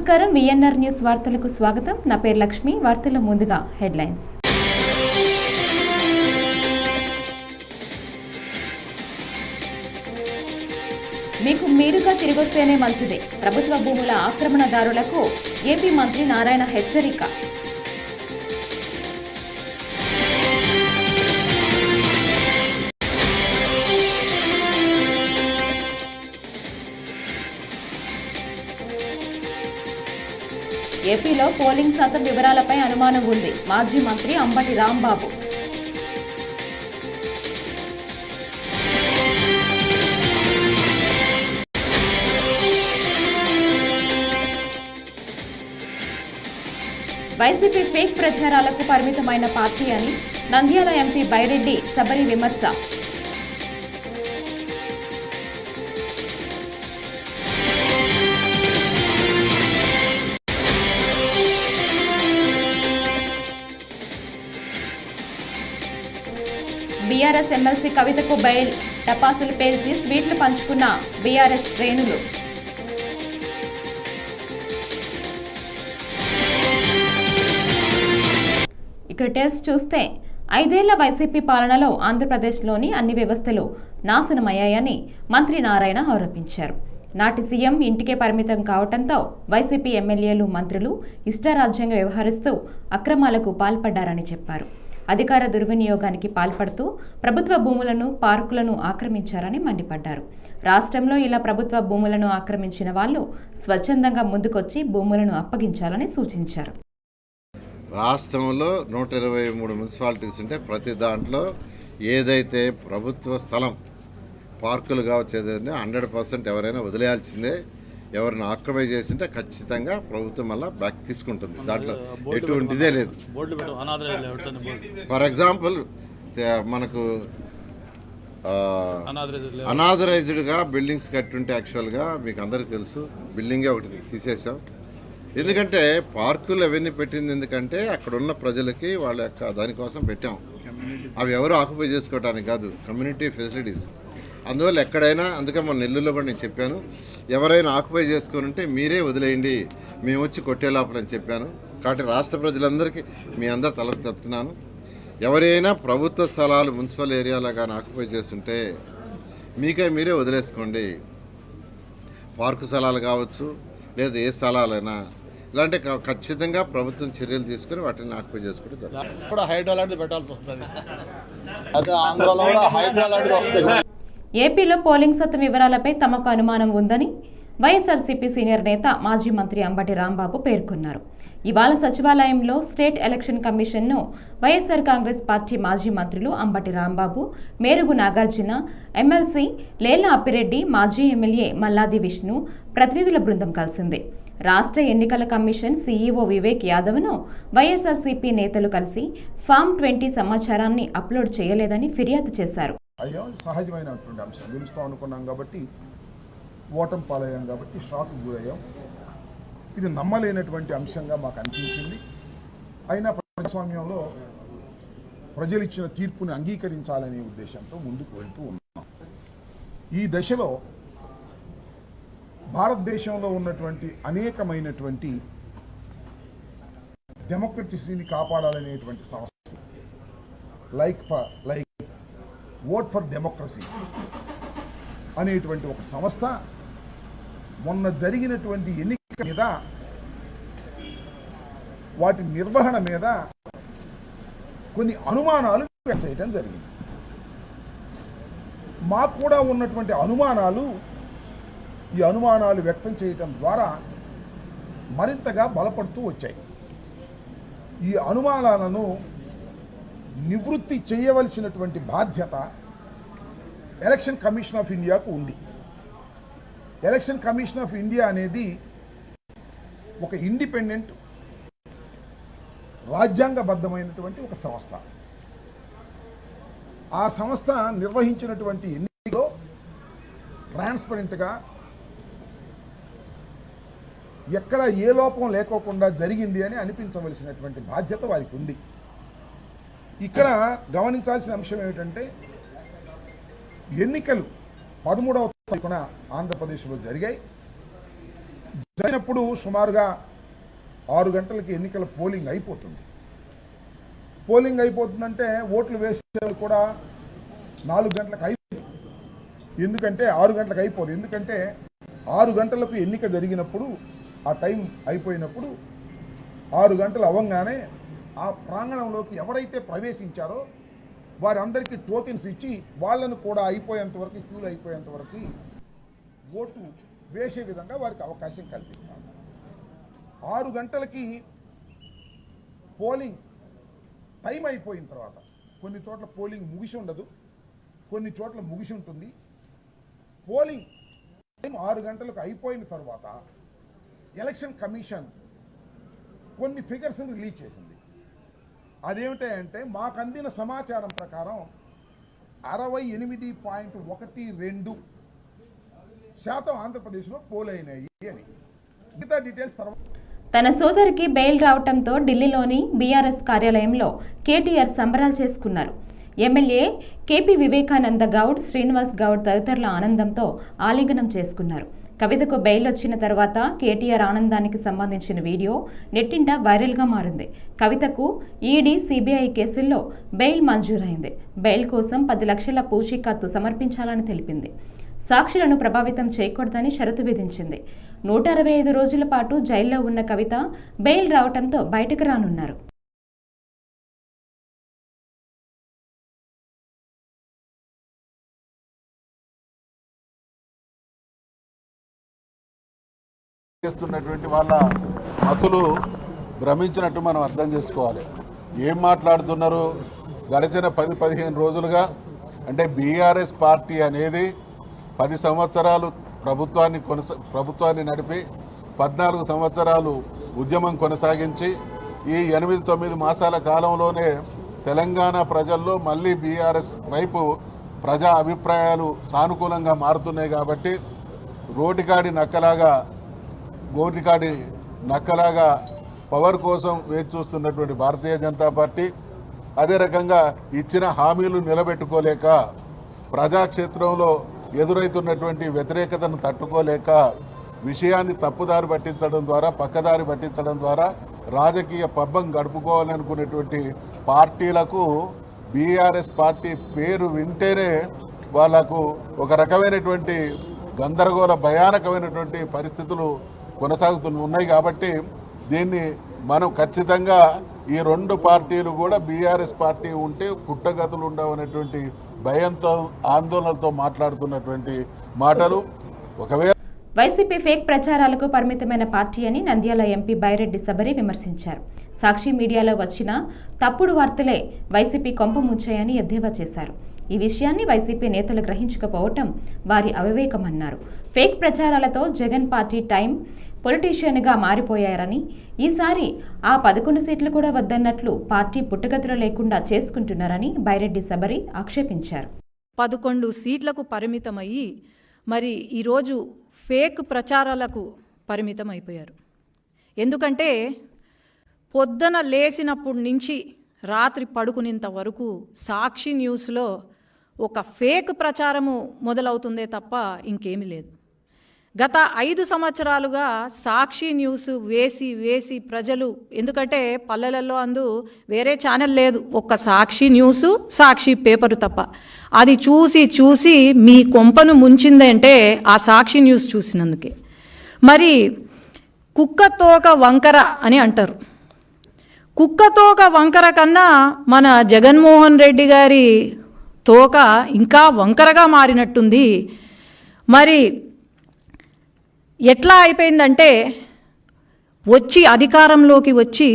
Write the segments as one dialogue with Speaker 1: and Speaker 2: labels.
Speaker 1: నమస్కారం. VNR news వార్తలకు స్వాగతం. నా పేరు లక్ష్మి. వార్తల ముందుగా హెడ్లైన్స్. మీకు మీరుగా తిరిగొస్తేనే మంచిది. ప్రభుత్వ భూముల ఆక్రమణదారులకు ఏపీ మంత్రి నారాయణ హెచ్చరిక. ఏపీలో పోలింగ్ శాతం వివరాలపై అనుమానం ఉంది. మాజీ మంత్రి అంబటి రాంబాబు. వైసీపీ ఫేక్ ప్రచారాలకు పరిమితమైన పార్టీ అని నంద్యాల ఎంపీ బైరెడ్డి శబరి విమర్శ. బీఆర్ఎస్ ఎమ్మెల్సీ కవితకు బెయిల్ టపాసులు పేల్చి స్వీట్లు పంచుకున్న బీఆర్ఎస్ శ్రేణులు. ఇక టెస్ట్ చూస్తే ఐదేళ్ళ వైసీపీ పాలనలో ఆంధ్రప్రదేశ్లోని అన్ని వ్యవస్థలు నాశనమయ్యాయని మంత్రి నారాయణ ఆరోపించారు. నాటి సీఎం ఇంటికే పరిమితం కావడంతో వైసీపీ ఎమ్మెల్యేలు మంత్రులు ఇష్టారాజ్యంగా వ్యవహరిస్తూ అక్రమాలకు పాల్పడ్డారని చెప్పారు. అధికార దుర్వినియోగానికి పాల్పడుతూ ప్రభుత్వ భూములను పార్కులను ఆక్రమించారని మండిపడ్డారు. రాష్ట్రంలో ఇలా ప్రభుత్వ భూములను ఆక్రమించిన వాళ్ళు స్వచ్ఛందంగా ముందుకొచ్చి భూములను అప్పగించాలని సూచించారు.
Speaker 2: రాష్ట్రంలో నూట ఇరవై మూడు మున్సిపాలిటీస్ ఉంటే ప్రతి దాంట్లో ఏదైతే ప్రభుత్వ స్థలం పార్కులు కావచ్చు ఏదైనా హండ్రెడ్ పర్సెంట్ ఎవరైనా వదిలేయాల్సిందే. ఎవరిని ఆక్రమై చేసింటే ఖచ్చితంగా ప్రభుత్వం మళ్ళీ బ్యాక్ తీసుకుంటుంది. దాంట్లో ఎటువంటిదే లేదు. ఫర్ ఎగ్జాంపుల్ మనకు అనాథరైజ్డ్గా బిల్డింగ్స్ కట్టుంటే యాక్చువల్గా మీకు అందరికీ తెలుసు బిల్డింగే ఒకటి తీసేసాం ఎందుకంటే పార్కులు అవన్నీ పెట్టింది ఎందుకంటే అక్కడ ఉన్న ప్రజలకి వాళ్ళ యొక్క దానికోసం పెట్టాం. అవి ఎవరు ఆక్యుపై చేసుకోవడానికి కాదు కమ్యూనిటీ ఫెసిలిటీస్ అందువల్ల ఎక్కడైనా అందుకే మన నెల్లూరులో కూడా నేను చెప్పాను ఎవరైనా ఆక్యుపై చేసుకొని ఉంటే మీరే వదిలేయండి మేము వచ్చి కొట్టే లోపలని చెప్పాను. కాబట్టి రాష్ట్ర ప్రజలందరికీ మీ అందరు తల తప్పుతున్నాను. ఎవరైనా ప్రభుత్వ స్థలాలు మున్సిపల్ ఏరియాలో కానీ ఆక్యుపై చేస్తుంటే మీకే మీరే వదిలేసుకోండి. పార్కు స్థలాలు కావచ్చు లేదా ఏ స్థలాలైనా. ఇలాంటి క- ఖచ్చితంగా ప్రభుత్వం చర్యలు తీసుకుని వాటిని ఆక్యుపై చేసుకుంటే జరుగుతుంది.
Speaker 3: కూడా లాంటిది పెట్టాల్సి వస్తుంది. అదే కూడా హైడ్రా లాంటిది వస్తుంది.
Speaker 1: ఏపీలో పోలింగ్ శాతం వివరాలపై తమకు అనుమానం ఉందని వైఎస్ఆర్సీపీ సీనియర్ నేత మాజీ మంత్రి అంబటి రాంబాబు పేర్కొన్నారు. ఇవాళ సచివాలయంలో స్టేట్ ఎలక్షన్ కమిషన్ను వైఎస్ఆర్ కాంగ్రెస్ పార్టీ మాజీ మంత్రులు అంబటి రాంబాబు మేరుగు నాగార్జున ఎమ్మెల్సీ లేల అప్పిరెడ్డి మాజీ ఎమ్మెల్యే మల్లాది విష్ణు ప్రతినిధుల బృందం కలిసింది. రాష్ట్ర ఎన్నికల కమిషన్ సీఈఓ వివేక్ యాదవ్ను వైఎస్ఆర్సీపీ నేతలు కలిసి ఫామ్ ట్వంటీ సమాచారాన్ని అప్లోడ్ చేయలేదని ఫిర్యాదు చేశారు.
Speaker 4: అయ్యో సహజమైనటువంటి అంశం. గెలుస్తాం అనుకున్నాం కాబట్టి ఓటం పాలయ్యాం కాబట్టి షాక్ గురయ్యాం. ఇది నమ్మలేనటువంటి అంశంగా మాకు అనిపించింది. అయినా ప్రజాస్వామ్యంలో ప్రజలు ఇచ్చిన తీర్పుని అంగీకరించాలనే ఉద్దేశంతో ముందుకు వెళ్తూ ఉన్నాం. ఈ దశలో భారతదేశంలో ఉన్నటువంటి అనేకమైనటువంటి డెమోక్రటసీని కాపాడాలనేటువంటి సంస్థ. Like for like vote for democracy అనేటువంటి ఒక సంస్థ మొన్న జరిగినటువంటి ఎన్నిక మీద వాటి నిర్వహణ మీద కొన్ని అనుమానాలు చేయటం చేయడం జరిగింది. మాకు కూడా ఉన్నటువంటి అనుమానాలు ఈ అనుమానాలు వ్యక్తం చేయటం ద్వారా మరింతగా బలపడుతూ వచ్చాయి. ఈ అనుమానాలను నివృత్తి చేయవలసినటువంటి బాధ్యత ఎలక్షన్ కమిషన్ ఆఫ్ ఇండియాకు ఉంది. ఎలక్షన్ కమిషన్ ఆఫ్ ఇండియా అనేది ఒక ఇండిపెండెంట్ రాజ్యాంగబద్ధమైనటువంటి ఒక సంస్థ. ఆ సంస్థ నిర్వహించినటువంటి ఎన్నికలో ట్రాన్స్పరెంట్గా ఎక్కడ ఏ లోపం లేకోకుండా జరిగింది అని అనిపించవలసినటువంటి బాధ్యత వారికి ఉంది. ఇక్కడ గమనించాల్సిన అంశం ఏమిటంటే ఎన్నికలు పదమూడవ తారీఖున ఆంధ్రప్రదేశ్లో జరిగాయి. జరిగినప్పుడు సుమారుగా ఆరు గంటలకి ఎన్నికల పోలింగ్ అయిపోతుంది. పోలింగ్ అయిపోతుందంటే ఓట్లు వేసే కూడా నాలుగు గంటలకు అయిపోయింది ఎందుకంటే ఆరు గంటలకు అయిపోదు. ఎందుకంటే ఆరు గంటలకు ఎన్నిక జరిగినప్పుడు ఆ టైం అయిపోయినప్పుడు ఆరు గంటలు అవ్వగానే ఆ ప్రాంగణంలోకి ఎవరైతే ప్రవేశించారో వారందరికీ టోకెన్స్ ఇచ్చి వాళ్ళను కూడా అయిపోయేంత వరకు క్యూలు అయిపోయేంత వరకు ఓటు వేసే విధంగా వారికి అవకాశం కల్పిస్తారు ఆరు గంటలకి పోలింగ్ టైం అయిపోయిన తర్వాత కొన్ని చోట్ల పోలింగ్ ముగిసి ఉండదు కొన్ని చోట్ల ముగిసి ఉంటుంది. పోలింగ్ టైం ఆరు గంటలకు అయిపోయిన తర్వాత ఎలక్షన్ కమిషన్ కొన్ని ఫిగర్స్ని రిలీజ్ చేసింది. అదేమిటంటే మాకు అందిన సమాచారం ప్రకారం అరవై ఎనిమిది పాయింట్ ఒకటి రెండు శాతం ఆంధ్రప్రదేశ్లో పోలైనాయి అని. మిగతా డీటెయిల్స్ తర్వాత
Speaker 1: తన సోదరికి బెయిల్ రావటంతో ఢిల్లీలోని బీఆర్ఎస్ కార్యాలయంలో కేటీఆర్ సంబరాలు చేసుకున్నారు. ఎమ్మెల్యే కేపీ వివేకానంద గౌడ్ శ్రీనివాస్ గౌడ్ తదితరుల ఆనందంతో ఆలింగనం చేసుకున్నారు. కవితకు బెయిల్ వచ్చిన తర్వాత కేటీఆర్ ఆనందానికి సంబంధించిన వీడియో నెట్టింట వైరల్గా మారింది. కవితకు ఈడీ సిబిఐ కేసుల్లో బెయిల్ మంజూరైంది. బెయిల్ కోసం పది లక్షల పూచీకత్తు సమర్పించాలని తెలిపింది. సాక్షులను ప్రభావితం చేయకూడదని షరతు విధించింది. నూట అరవై ఐదు రోజుల పాటు జైల్లో ఉన్న కవిత బెయిల్ రావటంతో బయటకు రానున్నారు.
Speaker 5: చేస్తున్నటువంటి వాళ్ళ మతులు భ్రమించినట్టు మనం అర్థం చేసుకోవాలి. ఏం మాట్లాడుతున్నారు? గడిచిన పది పదిహేను రోజులుగా అంటే బీఆర్ఎస్ పార్టీ అనేది పది సంవత్సరాలు ప్రభుత్వాన్ని కొనసా ప్రభుత్వాన్ని నడిపి పద్నాలుగు సంవత్సరాలు ఉద్యమం కొనసాగించి ఈ ఎనిమిది తొమ్మిది మాసాల కాలంలోనే తెలంగాణ ప్రజల్లో మళ్ళీ బీఆర్ఎస్ వైపు ప్రజా అభిప్రాయాలు సానుకూలంగా మారుతున్నాయి కాబట్టి రోటికాడి నక్కలాగా గోటికాడి నక్కలాగా పవర్ కోసం వేచి చూస్తున్నటువంటి భారతీయ జనతా పార్టీ అదే రకంగా ఇచ్చిన హామీలు నిలబెట్టుకోలేక ప్రజాక్షేత్రంలో ఎదురైతున్నటువంటి వ్యతిరేకతను తట్టుకోలేక విషయాన్ని తప్పుదారి పట్టించడం ద్వారా పక్కదారి పట్టించడం ద్వారా రాజకీయ పబ్బం గడుపుకోవాలనుకునేటువంటి పార్టీలకు బీఆర్ఎస్ పార్టీ పేరు వింటేనే వాళ్ళకు ఒక రకమైనటువంటి గందరగోళ భయానకమైనటువంటి పరిస్థితులు కొనసాగుతూ ఉన్నాయి కాబట్టి దీన్ని మనం ఖచ్చితంగా ఈ రెండు పార్టీలు కూడా బీఆర్ఎస్ పార్టీ ఉంటే పుట్టగతులు ఉండవు అనేటువంటి భయంతో ఆందోళనలతో మాట్లాడుతున్నటువంటి మాటలు. ఒకవేళ
Speaker 1: వైసీపీ ఫేక్ ప్రచారాలకు పరిమితమైన పార్టీ అని నంద్యాల ఎంపీ బైరెడ్డి సబరి విమర్శించారు. సాక్షి మీడియాలో వచ్చిన తప్పుడు వార్తలే వైసీపీ కొంప ముంచాయని ఎద్దేవా చేశారు. ఈ విషయాన్ని వైసీపీ నేతలు గ్రహించకపోవటం వారి అవివేకమన్నారు. ఫేక్ ప్రచారాలతో జగన్ పార్టీ టైం పొలిటీషియన్గా మారిపోయారని ఈసారి ఆ పదకొండు సీట్లు కూడా వద్దన్నట్లు పార్టీ పుట్టగతులు లేకుండా చేసుకుంటున్నారని బైరెడ్డి సబరి ఆక్షేపించారు.
Speaker 6: పదకొండు సీట్లకు పరిమితమయ్యి మరి ఈరోజు ఫేక్ ప్రచారాలకు పరిమితం అయిపోయారు ఎందుకంటే పొద్దున లేచినప్పటి నుంచి రాత్రి పడుకునేంత వరకు సాక్షి న్యూస్లో ఒక ఫేక్ ప్రచారము మొదలవుతుందే తప్ప ఇంకేమీ లేదు. గత ఐదు సంవత్సరాలుగా సాక్షి న్యూస్ వేసి వేసి ప్రజలు ఎందుకంటే పల్లెలలో అందు వేరే ఛానల్ లేదు. ఒక్క సాక్షి న్యూస్ సాక్షి పేపరు తప్ప. అది చూసి చూసి మీ కొంపను ముంచిందంటే ఆ సాక్షి న్యూస్ చూసినందుకే. మరి కుక్క తోక వంకర అని అంటారు. కుక్క తోక వంకర కన్నా మన జగన్మోహన్ రెడ్డి గారి తోక ఇంకా వంకరగా మారినట్టుంది. మరి ఎట్లా అయిపోయిందంటే వచ్చి అధికారంలోకి వచ్చి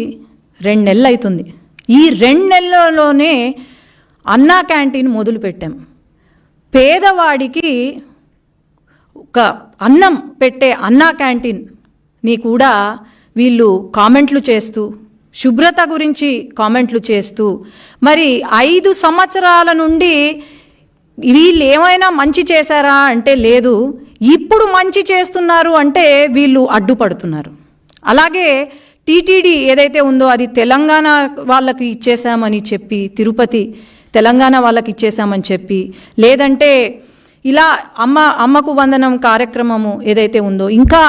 Speaker 6: రెండు నెలలు అవుతుంది ఈ రెండు నెలల్లోనే అన్నా క్యాంటీన్ మొదలుపెట్టాం. పేదవాడికి ఒక అన్నం పెట్టే అన్నా క్యాంటీన్ని కూడా వీళ్ళు కామెంట్లు చేస్తూ శుభ్రత గురించి కామెంట్లు చేస్తూ మరి ఐదు సంవత్సరాల నుండి వీళ్ళు ఏమైనా మంచి చేశారా అంటే లేదు. ఇప్పుడు మంచి చేస్తున్నారు అంటే వీళ్ళు అడ్డుపడుతున్నారు. అలాగే టీటీడీ ఏదైతే ఉందో అది తెలంగాణ వాళ్ళకి ఇచ్చేసామని చెప్పి తిరుపతి తెలంగాణ వాళ్ళకి ఇచ్చేసామని చెప్పి లేదంటే ఇలా అమ్మ అమ్మకు వందనం కార్యక్రమము ఏదైతే ఉందో ఇంకా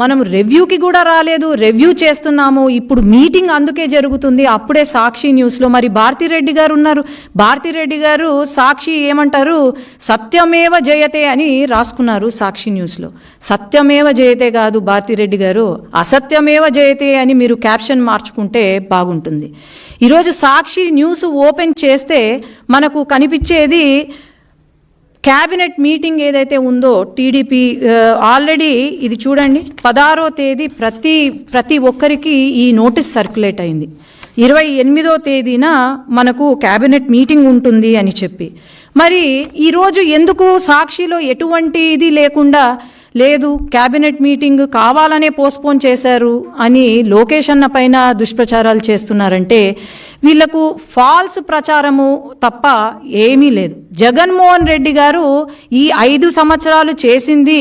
Speaker 6: మనం రివ్యూకి కూడా రాలేదు రివ్యూ చేస్తున్నాము ఇప్పుడు మీటింగ్ అందుకే జరుగుతుంది. అప్పుడే సాక్షి న్యూస్లో మరి భారతిరెడ్డి గారు ఉన్నారు. భారతిరెడ్డి గారు సాక్షి ఏమంటారు? సత్యమేవ జయతే అని రాసుకున్నారు సాక్షి న్యూస్లో సత్యమేవ జయతే కాదు భారతిరెడ్డి గారు అసత్యమేవ జయతే అని మీరు క్యాప్షన్ మార్చుకుంటే బాగుంటుంది. ఈరోజు సాక్షి న్యూస్ ఓపెన్ చేస్తే మనకు కనిపించేది క్యాబినెట్ మీటింగ్ ఏదైతే ఉందో టీడీపీ ఆల్రెడీ ఇది చూడండి పదహారో తేదీ ప్రతి ప్రతి ఒక్కరికి ఈ నోటీస్ సర్క్యులేట్ అయింది. ఇరవై ఎనిమిదో తేదీన మనకు క్యాబినెట్ మీటింగ్ ఉంటుంది అని చెప్పి. మరి ఈరోజు ఎందుకు సాక్షిలో ఎటువంటి ఇది లేకుండా లేదు క్యాబినెట్ మీటింగ్ కావాలనే పోస్ట్పోన్ చేశారు అని లోకేష్ అన్న పైన దుష్ప్రచారాలు చేస్తున్నారంటే వీళ్ళకు ఫాల్స్ ప్రచారము తప్ప ఏమీ లేదు. జగన్మోహన్ రెడ్డి గారు ఈ ఐదు సంవత్సరాలు చేసింది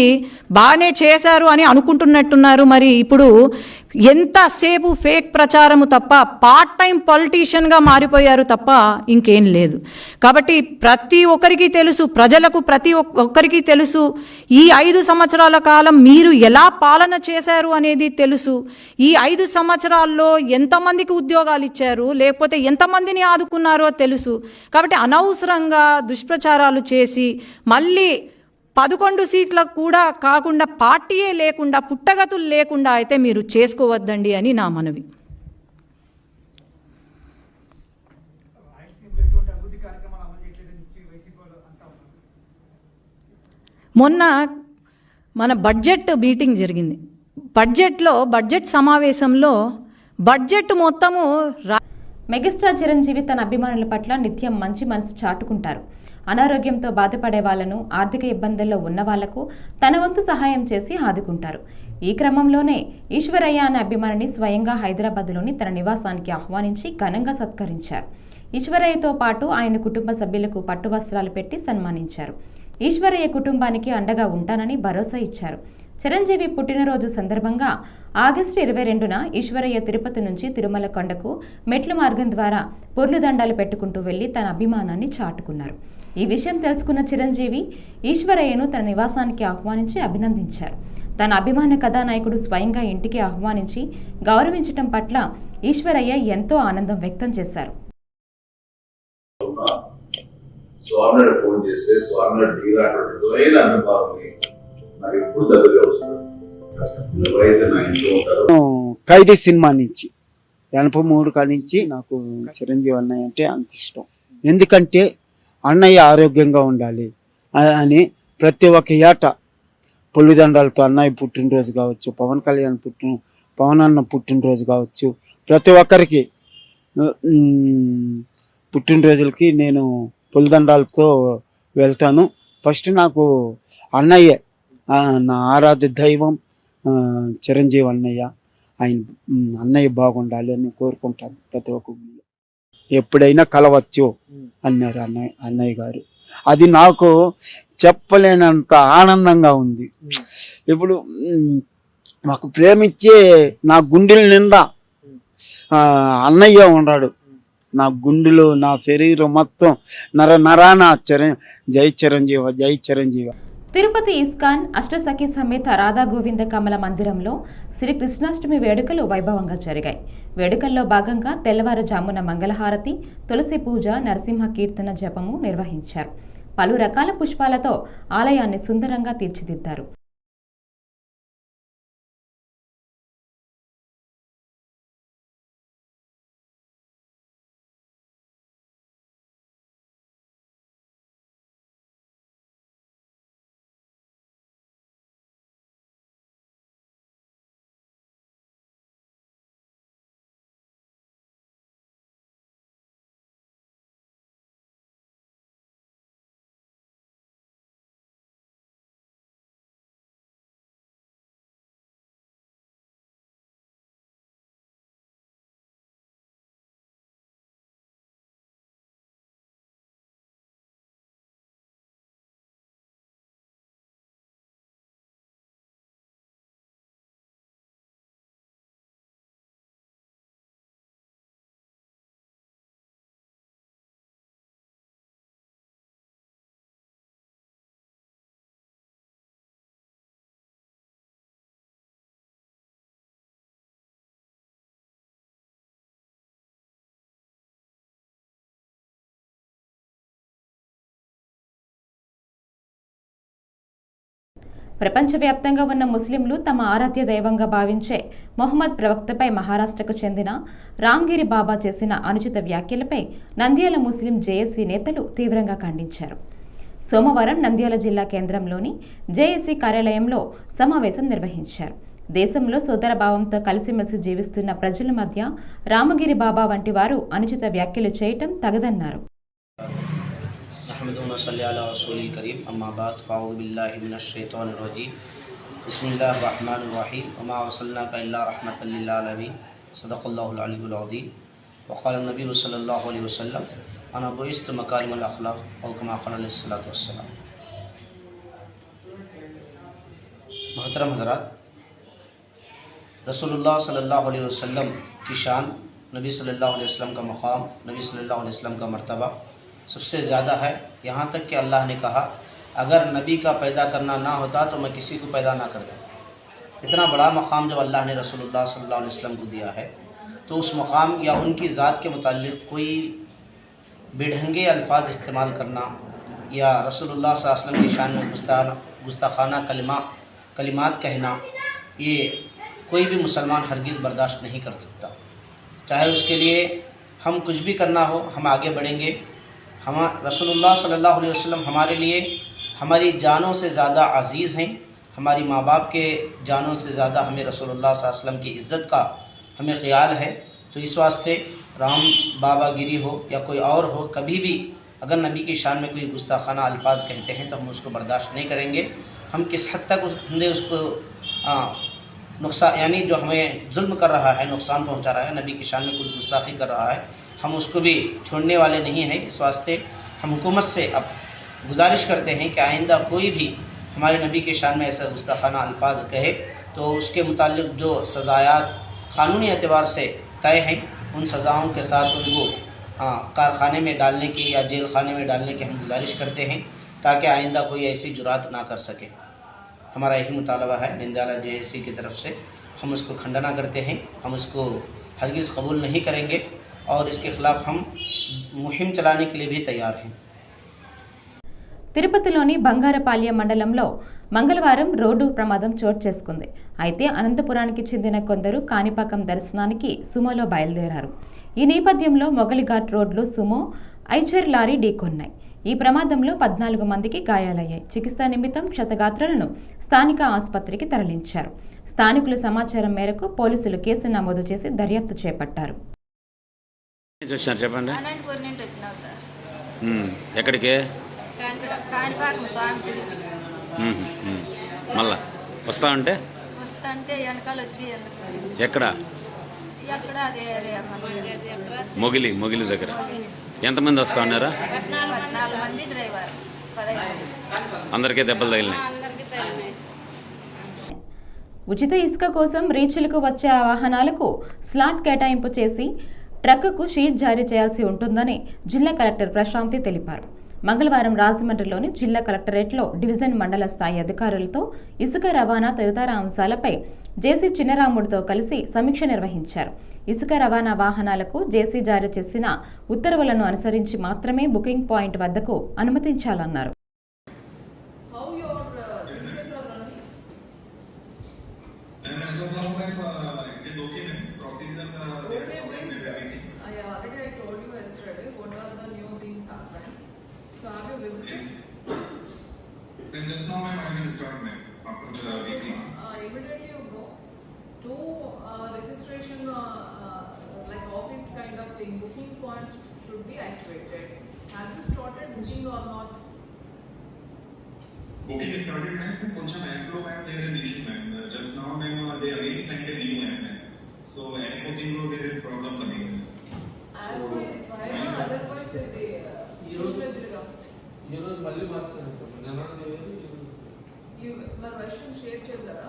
Speaker 6: బాగానే చేశారు అని అనుకుంటున్నట్టున్నారు. మరి ఇప్పుడు ఎంతసేపు ఫేక్ ప్రచారము తప్ప పార్ట్ టైం పొలిటీషియన్గా మారిపోయారు తప్ప ఇంకేం లేదు. కాబట్టి ప్రతి ఒక్కరికి తెలుసు ప్రజలకు ప్రతి ఒక్కరికి తెలుసు ఈ ఐదు సంవత్సరాల కాలం మీరు ఎలా పాలన చేశారు అనేది తెలుసు. ఈ ఐదు సంవత్సరాల్లో ఎంతమందికి ఉద్యోగాలు ఇచ్చారు లేకపోతే ఎంతమందిని ఆదుకున్నారో తెలుసు. కాబట్టి అనవసరంగా దుష్ప్రచారాలు చేసి మళ్ళీ పదకొండు సీట్లకు కూడా కాకుండా పార్టీయే లేకుండా పుట్టగతులు లేకుండా అయితే మీరు చేసుకోవద్దండి అని నా మనవి. మొన్న మన బడ్జెట్ మీటింగ్ జరిగింది. బడ్జెట్లో బడ్జెట్ సమావేశంలో బడ్జెట్ మొత్తము రా
Speaker 1: మెగాస్టార్ చిరంజీవి తన అభిమానుల పట్ల నిత్యం మంచి మనసు చాటుకుంటారు. అనారోగ్యంతో బాధపడే వాళ్ళను ఆర్థిక ఇబ్బందుల్లో ఉన్న వాళ్ళకు తన వంతు సహాయం చేసి ఆదుకుంటారు. ఈ క్రమంలోనే ఈశ్వరయ్య అనే అభిమానిని స్వయంగా హైదరాబాద్లోని తన నివాసానికి ఆహ్వానించి ఘనంగా సత్కరించారు. ఈశ్వరయ్యతో పాటు ఆయన కుటుంబ సభ్యులకు పట్టు వస్త్రాలు పెట్టి సన్మానించారు. ఈశ్వరయ్య కుటుంబానికి అండగా ఉంటానని భరోసా ఇచ్చారు. చిరంజీవి పుట్టినరోజు సందర్భంగా ఆగస్టు ఇరవై రెండున ఈశ్వరయ్య తిరుపతి నుంచి తిరుమల కొండకు మెట్ల మార్గం ద్వారా పొర్లు దండాలు పెట్టుకుంటూ వెళ్ళి తన అభిమానాన్ని చాటుకున్నారు. ఈ విషయం తెలుసుకున్న చిరంజీవి ఈశ్వరయ్యను తన నివాసానికి ఆహ్వానించి అభినందించారు. తన అభిమాన కథానాయకుడు స్వయంగా ఇంటికి ఆహ్వానించి గౌరవించటం పట్ల ఈశ్వరయ్య ఎంతో ఆనందం వ్యక్తం చేశారు.
Speaker 7: స్వామినాడు ఫోన్ చేస్తే స్వామినాడు నిజమైన అనుభవాన్ని నాకు ఎప్పుడు దగ్గరగా వస్తుంది.
Speaker 8: నేను ఖైదీ సినిమా నుంచి ఎనభై మూడు కాడి నుంచి నాకు చిరంజీవి అన్నయ్య అంటే అంత ఇష్టం. ఎందుకంటే అన్నయ్య ఆరోగ్యంగా ఉండాలి అని ప్రతి ఒక్క ఏట పొల్లిదండాలతో అన్నయ్య పుట్టినరోజు కావచ్చు పవన్ కళ్యాణ్ పుట్టిన పవన్ అన్న పుట్టినరోజు కావచ్చు ప్రతి ఒక్కరికి పుట్టినరోజులకి నేను పులిదండాలతో వెళ్తాను. ఫస్ట్ నాకు అన్నయ్య నా ఆరాధ్య దైవం చిరంజీవి అన్నయ్య ఆయన అన్నయ్య బాగుండాలి అని కోరుకుంటాను ప్రతి ఒక్క. ఎప్పుడైనా కలవచ్చు అన్నారు అన్నయ్య అన్నయ్య గారు. అది నాకు చెప్పలేనంత ఆనందంగా ఉంది. ఇప్పుడు మాకు ప్రేమించే నా గుండెల నిండా అన్నయ్య ఉన్నాడు. నా గుండెలో నా శరీరం మొత్తం నర నరాన చిర జై చిరంజీవ జై చిరంజీవ.
Speaker 1: తిరుపతి ఇస్కాన్ అష్టసఖి సమేత రాధా గోవింద కమల మందిరంలో శ్రీ కృష్ణాష్టమి వేడుకలు వైభవంగా జరిగాయి. వేడుకల్లో భాగంగా తెల్లవారుజామున మంగళహారతి తులసి పూజ నరసింహ కీర్తన జపము నిర్వహించారు. పలు రకాల పుష్పాలతో ఆలయాన్ని సుందరంగా తీర్చిదిద్దారు. ప్రపంచవ్యాప్తంగా ఉన్న ముస్లింలు తమ ఆరాధ్య దైవంగా భావించే మొహమ్మద్ ప్రవక్తపై మహారాష్ట్రకు చెందిన రాంగిరి బాబా చేసిన అనుచిత వ్యాఖ్యలపై నంద్యాల ముస్లిం జేఏసీ నేతలు తీవ్రంగా ఖండించారు. సోమవారం నంద్యాల జిల్లా కేంద్రంలోని జేఏసీ కార్యాలయంలో సమావేశం నిర్వహించారు. దేశంలో సోదరభావంతో కలిసిమెలిసి జీవిస్తున్న ప్రజల మధ్య రామగిరి బాబా వంటి వారు అనుచిత వ్యాఖ్యలు చేయటం తగదన్నారు.
Speaker 9: الحمد صلی علی رسول کریم، اما بعد، فاعوذ باللہ من الشیطان الرجیم. بسم اللہ الرحمن الرحیم. وما ارسلناک الا رحمۃ للعالمین. صدق اللہ العلی العظیم. وقال النبی صلی اللہ علیہ وسلم، انا بعثت مکارم الاخلاق او كما قال علیہ الصلوۃ والسلام. محترم حضرات رسول اللہ صلی اللہ علیہ وسلم کی شان، نبی صلی اللہ علیہ وسلم کا مقام، نبی صلی اللہ علیہ وسلم کا مرتبہ سب سے زیادہ ہے۔ یہاں تک کہ اللہ نے کہا، اگر نبی کا پیدا کرنا نہ ہوتا تو میں کسی کو پیدا نہ کرتا اتنا بڑا مقام جب اللہ نے رسول اللہ صلی اللہ علیہ وسلم کو دیا ہے، تو اس مقام یا ان کی ذات کے متعلق کوئی بڑھنگے الفاظ استعمال کرنا یا رسول اللہ صلی اللہ علیہ وسلم کی شان میں گستاخانہ کلمہ، کلمات کہنا، یہ کوئی بھی مسلمان ہرگز برداشت نہیں کر سکتا۔ چاہے اس کے لیے ہم کچھ بھی کرنا ہو، ہم آگے بڑھیں گے۔ ہم رسول اللہ صلی اللہ علیہ وسلم ہمارے لیے ہماری جانوں سے زیادہ عزیز ہیں، ہماری ماں باپ کے جانوں سے زیادہ ہمیں رسول اللہ صلی اللہ علیہ وسلم کی عزت کا ہمیں خیال ہے۔ تو اس واسطے رام بابا گیری ہو یا کوئی اور ہو، کبھی بھی اگر نبی کی شان میں کوئی گستاخانہ الفاظ کہتے ہیں تو ہم اس کو برداشت نہیں کریں گے۔ ہم کس حد تک ہم نے اس کو نقصان یعنی جو ہمیں ظلم کر رہا ہے، نقصان پہنچا رہا ہے، نبی کی شان میں کوئی گستاخی کر رہا ہے ہم اس کو بھی چھوڑنے والے نہیں ہیں، اس واسطے ہم حکومت سے اب گزارش کرتے ہیں کہ آئندہ کوئی بھی ہمارے نبی کے شان میں ایسا گستاخانہ الفاظ کہے۔ تو اس کے متعلق جو سزایات قانونی اعتبار سے طے ہیں، ان سزاؤں کے ساتھ ان کو کارخانے میں ڈالنے کی یا جیل خانے میں ڈالنے کی ہم گزارش کرتے ہیں تاکہ آئندہ کوئی ایسی جرات نہ کر سکے۔ ہمارا یہی مطالبہ ہے نندیالہ جے اے سی کی طرف سے۔ ہم اس کو کھنڈنا کرتے ہیں، ہم اس کو ہرگز قبول نہیں کریں گے۔ और इसके ख़िलाफ़ हम मुहिम चलाने के लिए भी तैयार हैं
Speaker 1: తిరుపతిలోని బంగారపాళ్యం మండలంలో మంగళవారం రోడ్డు ప్రమాదం చోటు చేసుకుంది అయితే అనంతపురానికి చెందిన కొందరు కాణిపాకం దర్శనానికి సుమోలో బయలుదేరారు ఈ నేపథ్యంలో మొగలిఘాట్ రోడ్లో సుమో ఐచర్ లారీ ఢీకొన్నాయి ఈ ప్రమాదంలో పద్నాలుగు మందికి గాయాలయ్యాయి చికిత్స నిమిత్తం క్షతగాత్రులను స్థానిక ఆసుపత్రికి తరలించారు స్థానికుల సమాచారం మేరకు పోలీసులు కేసు నమోదు చేసి దర్యాప్తు చేపట్టారు
Speaker 10: నుంచి వచ్చినారు చెప్పండి?
Speaker 11: అనంతపూర్ నుండి వచ్చినాం సార్.
Speaker 10: ఉమ్, ఎక్కడికి?
Speaker 11: కాణిపా కాణిపాకం స్వామి గుడికి
Speaker 10: ఉమ్, ఉమ్. మళ్ళా? వస్తా ఉంటే
Speaker 11: వస్తుంటే వెనకాల వచ్చి ఎందుకు?
Speaker 10: ఎక్కడ?
Speaker 11: ఎక్కడ అదే అదే మన
Speaker 10: మొగిలి మొగిలి దగ్గర. ఎంతమంది వస్తా ఉన్నారా?
Speaker 11: పద్నాలుగు మంది డ్రైవర్. పదహైదు.
Speaker 10: అందరికీ దెబ్బలు తగిలినాయి.
Speaker 1: ఉచిత ఇసుక కోసం రీచ్లకు వచ్చే ఆ వాహనాలకు స్లాట్ కేటాయింపు చేసి ట్రక్కుకు షీట్ జారీ చేయాల్సి ఉంటుందని జిల్లా కలెక్టర్ ప్రశాంతి తెలిపారు. మంగళవారం రాజమండ్రిలోని జిల్లా కలెక్టరేట్లో డివిజన్ మండల స్థాయి అధికారులతో ఇసుక రవాణా తదితర అంశాలపై జేసీ చిన్నరాముడితో కలిసి సమీక్ష నిర్వహించారు. ఇసుక రవాణా వాహనాలకు జేసీ జారీ చేసిన ఉత్తర్వులను అనుసరించి మాత్రమే బుకింగ్ పాయింట్ వద్దకు అనుమతించాలన్నారు.
Speaker 12: ma'am, but కొంచెం airflow ma'am there is issue ma'am. Uh, Just now ma'am, uh, they again sent a new ma'am. So air booking లో there is problem coming.
Speaker 13: As we try or otherwise they uh, full-fledged గా.
Speaker 3: ఈరోజు మళ్ళీ మార్చాను నిన్న
Speaker 13: You మరి version share చేశారా?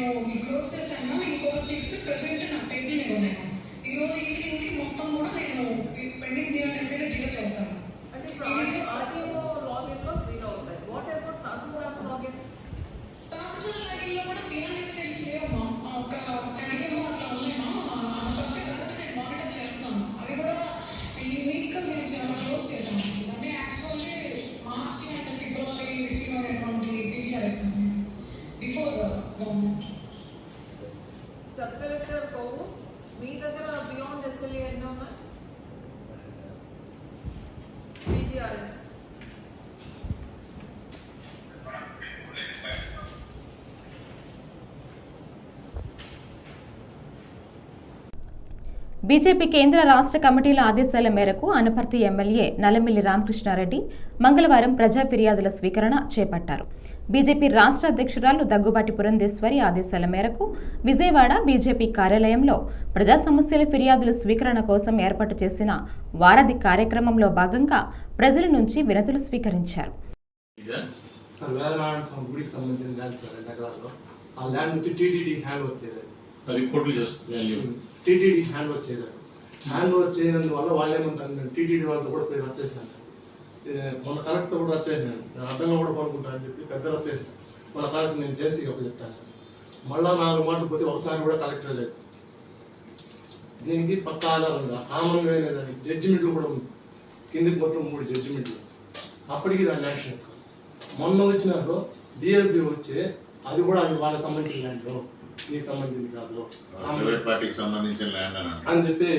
Speaker 14: నేను మీ close చేశాను ఇంకో సిక్స్ ప్రెసెంట్ నా టేబుల్ మీద ఉన్నాయి. ఈ రోజు ఈవినింగ్కి మొత్తం కూడా నేను పెండింగ్ డిఆర్ఎస్ఏలో జీరో చేస్తాను.
Speaker 13: అంటే
Speaker 1: బీజేపీ కేంద్ర రాష్ట్ర కమిటీల ఆదేశాల మేరకు అనపర్తి ఎమ్మెల్యే నల్లమిల్లి రామకృష్ణారెడ్డి మంగళవారం ప్రజా ఫిర్యాదుల స్వీకరణ చేపట్టారు. బీజేపీ రాష్ట్ర అధ్యక్షురాలు దగ్గుబాటి పురంధేశ్వరి ఆదేశాల మేరకు విజయవాడ బీజేపీ కార్యాలయంలో ప్రజా సమస్యల ఫిర్యాదుల స్వీకరణ కోసం ఏర్పాటు చేసిన వారధి కార్యక్రమంలో భాగంగా ప్రజల నుంచి వినతులు స్వీకరించారు.
Speaker 10: చేస్తుంది
Speaker 15: టీటీడీ హ్యాండ్ ఓవర్ చేయలేదు. హ్యాండ్ ఓవర్ చేయనందువల్ల వాళ్ళు ఏమంటారు నేను టీటీడీ వాళ్ళతో కూడా పోయి వచ్చేసినాను మన కలెక్టర్ కూడా వచ్చేసినాను నేను అడ్డంగా కూడా పనుకుంటానని చెప్పి పెద్దలు వచ్చేసినాను మన కలెక్టర్ నేను చేసి ఒక చెప్తాను మళ్ళా నాలుగు మాటలు పోతే ఒకసారి కూడా కలెక్టర్ లేదు. దీనికి పక్క ఆధారం కామన్గా దానికి జడ్జిమెంట్లు కూడా ఉంది. కిందికి మొత్తం మూడు జడ్జిమెంట్లు. అప్పటికి దాని యాక్షన్. మొన్న వచ్చినారు డిఎల్పి వచ్చి అది కూడా అది వాళ్ళకి సంబంధించిన ల్యాండ్ నీకు సంబంధించింది కాదు.
Speaker 2: ప్రైవేట్ పార్టీకి సంబంధించిన ల్యాండ్ అని
Speaker 15: అని చెప్పి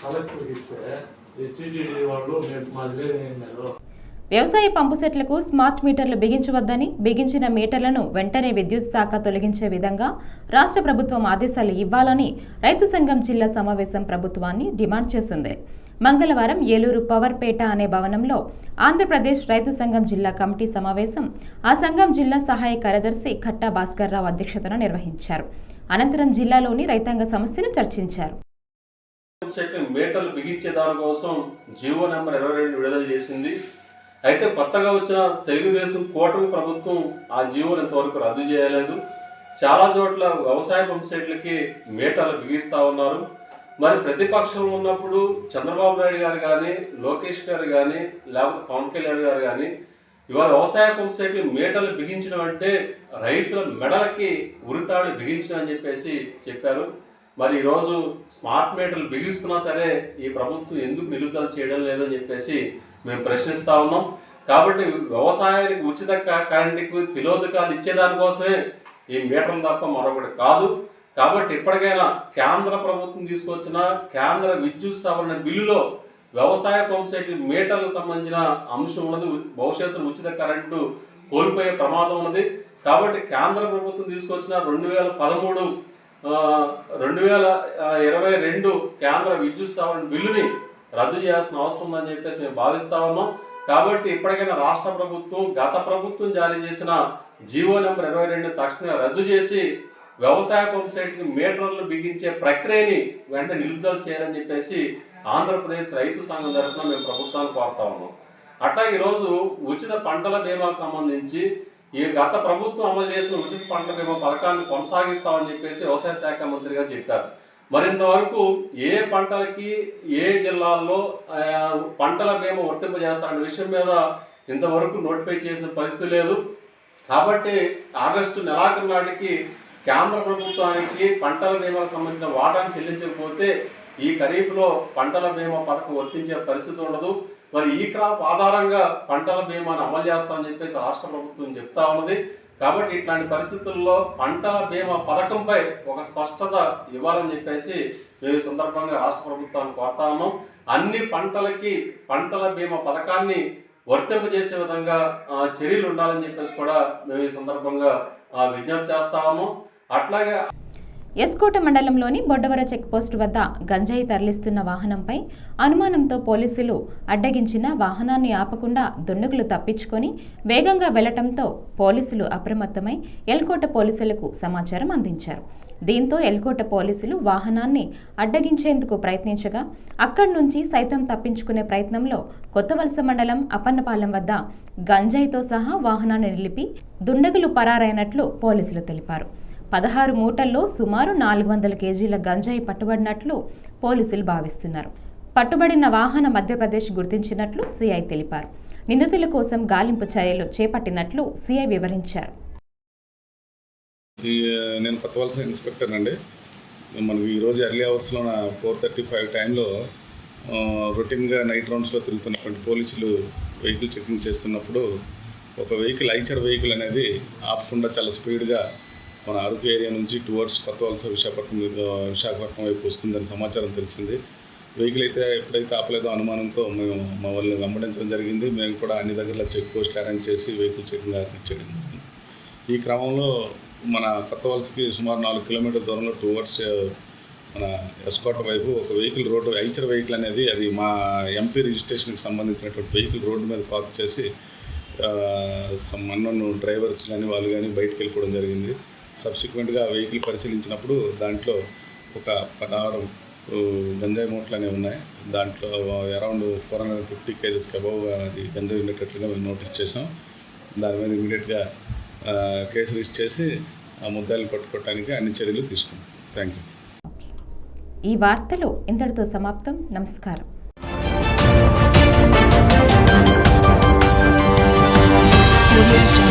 Speaker 15: కలెక్టర్కి ఇస్తే టీటీడీ వాళ్ళు మేము మాది లేదు
Speaker 1: వ్యవసాయ పంపు సెట్లకు స్మార్ట్ మీటర్లు బిగించవద్దని బిగించిన మీటర్లను వెంటనే విద్యుత్ శాఖ తొలగించే విధంగా రాష్ట్ర ప్రభుత్వం ఆదేశాలు ఇవ్వాలని రైతు సంఘం జిల్లా సమావేశం ప్రభుత్వాన్ని డిమాండ్ చేసింది. మంగళవారం ఏలూరు పవర్పేట అనే భవనంలో ఆంధ్రప్రదేశ్ రైతు సంఘం జిల్లా కమిటీ సమావేశం ఆ సంఘం జిల్లా సహాయ కార్యదర్శి కట్టా భాస్కర్రావు అధ్యక్షతన నిర్వహించారు. అనంతరం జిల్లాలోని రైతాంగ సమస్యలు చర్చించారు.
Speaker 16: మీటర్లు బిగించే దానికోసం జీవో నెంబర్ ఇరవై రెండు విడుదల చేసింది. అయితే కొత్తగా వచ్చిన తెలుగుదేశం కూటమి ప్రభుత్వం ఆ జియోని ఇంతవరకు రద్దు చేయలేదు. చాలా చోట్ల వ్యవసాయ వెబ్సైట్లకి మీటర్లు బిగిస్తా ఉన్నారు. మరి ప్రతిపక్షంలో ఉన్నప్పుడు చంద్రబాబు నాయుడు గారు కానీ లోకేష్ గారు కానీ లేకపోతే పవన్ కళ్యాణ్ గారు కానీ ఇవాళ వ్యవసాయ వెబ్సైట్లు మీటర్లు బిగించడం అంటే రైతుల మెడలకి ఉరితాడు బిగించడం అని చెప్పేసి చెప్పారు. మరి ఈరోజు స్మార్ట్ మీటర్లు బిగిస్తున్నా సరే ఈ ప్రభుత్వం ఎందుకు నిలుపుదల చేయడం లేదని చెప్పేసి మేము ప్రశ్నిస్తూ ఉన్నాం. కాబట్టి వ్యవసాయానికి ఉచిత కరెంటుకు తిలోదకాలు ఇచ్చేదానికోసమే ఈ మీటర్లు తప్ప మరొకటి కాదు. కాబట్టి ఇప్పటికైనా కేంద్ర ప్రభుత్వం తీసుకొచ్చిన కేంద్ర విద్యుత్ సవరణ బిల్లులో వ్యవసాయ పంప్సెట్ మీటర్లకు సంబంధించిన అంశం ఉన్నది. భవిష్యత్తులో ఉచిత కరెంటు కోల్పోయే ప్రమాదం ఉన్నది. కాబట్టి కేంద్ర ప్రభుత్వం తీసుకొచ్చిన రెండు వేల పదమూడు రెండు వేల ఇరవై రెండు కేంద్ర విద్యుత్ సవరణ బిల్లుని రద్దు చేయాల్సిన అవసరం ఉందని చెప్పేసి మేము భావిస్తా ఉన్నాం. కాబట్టి ఇప్పటికైనా రాష్ట్ర ప్రభుత్వం గత ప్రభుత్వం జారీ చేసిన జీవో నెంబర్ ఇరవై రెండు తక్షణమే రద్దు చేసి వ్యవసాయ పంప్ సైట్కి మీటర్లు బిగించే ప్రక్రియని వెంటనే నిలుపుదల చేయాలని చెప్పేసి ఆంధ్రప్రదేశ్ రైతు సంఘం తరఫున మేము ప్రభుత్వాన్ని కోరుతా ఉన్నాం. అట్లా ఈరోజు ఉచిత పంటల బీమాకు సంబంధించి ఈ గత ప్రభుత్వం అమలు చేసిన ఉచిత పంటల బీమా పథకాన్ని కొనసాగిస్తామని చెప్పేసి వ్యవసాయ శాఖ మంత్రి గారు చెప్పారు. మరింతవరకు ఏ పంటలకి ఏ జిల్లాల్లో పంటల బీమా వర్తింపజేస్తారనే విషయం మీద ఇంతవరకు నోటిఫై చేసిన పరిస్థితి లేదు. కాబట్టి ఆగస్టు నెలాఖరు నాటికి కేంద్ర ప్రభుత్వానికి పంటల బీమాకు సంబంధించిన వాటాను చెల్లించకపోతే ఈ ఖరీఫ్లో పంటల బీమా పథకం వర్తించే పరిస్థితి ఉండదు. మరి ఈ క్రాప్ ఆధారంగా పంటల బీమాను అమలు చేస్తామని చెప్పేసి రాష్ట్ర ప్రభుత్వం చెప్తా ఉన్నది. కాబట్టి ఇట్లాంటి పరిస్థితుల్లో పంటల బీమా పథకంపై ఒక స్పష్టత ఇవ్వాలని చెప్పేసి మేము ఈ సందర్భంగా రాష్ట్ర ప్రభుత్వాన్ని కోరుతా ఉన్నాం. అన్ని పంటలకి పంటల బీమా పథకాన్ని వర్తింపజేసే విధంగా చర్యలు ఉండాలని చెప్పేసి కూడా మేము ఈ సందర్భంగా విజ్ఞప్తి చేస్తా ఉన్నాం. అట్లాగే
Speaker 1: ఎస్కోట మండలంలోని బొడ్డవర చెక్పోస్ట్ వద్ద గంజాయి తరలిస్తున్న వాహనంపై అనుమానంతో పోలీసులు అడ్డగించిన వాహనాన్ని ఆపకుండా దుండగులు తప్పించుకొని వేగంగా వెళ్ళటంతో పోలీసులు అప్రమత్తమై ఎల్కోట పోలీసులకు సమాచారం అందించారు. దీంతో ఎల్కోట పోలీసులు వాహనాన్ని అడ్డగించేందుకు ప్రయత్నించగా అక్కడి నుంచి సైతం తప్పించుకునే ప్రయత్నంలో కొత్తవలస మండలం అప్పన్నపాలెం వద్ద గంజాయితో సహా వాహనాన్ని నిలిపి దుండగులు పరారైనట్లు పోలీసులు తెలిపారు. పదహారు మూటల్లో సుమారు నాలుగు వందల కేజీల గంజాయి పట్టుబడినట్లు పోలీసులు భావిస్తున్నారు. పట్టుబడిన వాహన మధ్యప్రదేశ్ గుర్తించినట్లు సిఐ తెలిపారు. నిందితుల కోసం గాలింపు చర్యలు చేపట్టినట్లు సిఐ వివరించారు.
Speaker 17: నేను కొత్త వలస ఇన్స్పెక్టర్ అండి. మనకి ఈరోజు ఎర్లీ అవర్స్లో ఫోర్ థర్టీ ఫైవ్ టైంలో రొటీన్గా నైట్ రౌండ్స్లో తిరుగుతున్నటువంటి పోలీసులు వెహికల్ చెకింగ్ చేస్తున్నప్పుడు ఒక వెహికల్ ఐచర్ వెహికల్ అనేది ఆపకుండా చాలా స్పీడ్గా మన అరకు ఏరియా నుంచి టువర్డ్స్ కొత్త వలస విశాఖపట్నం విశాఖపట్నం వైపు వస్తుందని సమాచారం తెలిసింది. వెహికల్ అయితే ఎప్పుడైతే ఆపలేదో అనుమానంతో మేము మా వాళ్ళని వెంబడించడం జరిగింది. మేము కూడా అన్ని దగ్గరలో చెక్ పోస్ట్ అరేంజ్ చేసి వెహికల్ చెకింగ్ అరేంజ్ చేయడం జరిగింది. ఈ క్రమంలో మన కొత్త వలసకి సుమారు నాలుగు కిలోమీటర్ల దూరంలో టువర్డ్స్ మన ఎస్కోట వైపు ఒక వెహికల్ రోడ్డు ఐచర్ వెహికల్ అనేది అది మా ఎంపీ రిజిస్ట్రేషన్కి సంబంధించినటువంటి వెహికల్ రోడ్డు మీద పార్క్ చేసి సమ్ అన్నోన్ డ్రైవర్స్ కానీ వాళ్ళు కానీ బయటకు వెళ్ళిపోవడం జరిగింది. సబ్సిక్వెంట్గా వెహికల్ పరిశీలించినప్పుడు దాంట్లో ఒక పదహారు గంజాయి మూటలు అనేవి ఉన్నాయి. దాంట్లో అరౌండ్ ఫోర్ హండ్రెడ్ ఫిఫ్టీ కేజెస్కి అబవ్ అది గంజాయి ఉండేటట్లుగా మేము నోటీస్ చేసాం దాని మీద ఇమీడియట్గా కేసు రిజిస్టర్ చేసి ఆ ముద్దాయిలు పట్టుకోవడానికి అన్ని చర్యలు తీసుకున్నాం. Thank you.
Speaker 1: ఈ వార్తలు ఇంతటితో సమాప్తం. నమస్కారం.
Speaker 11: Audio jungle.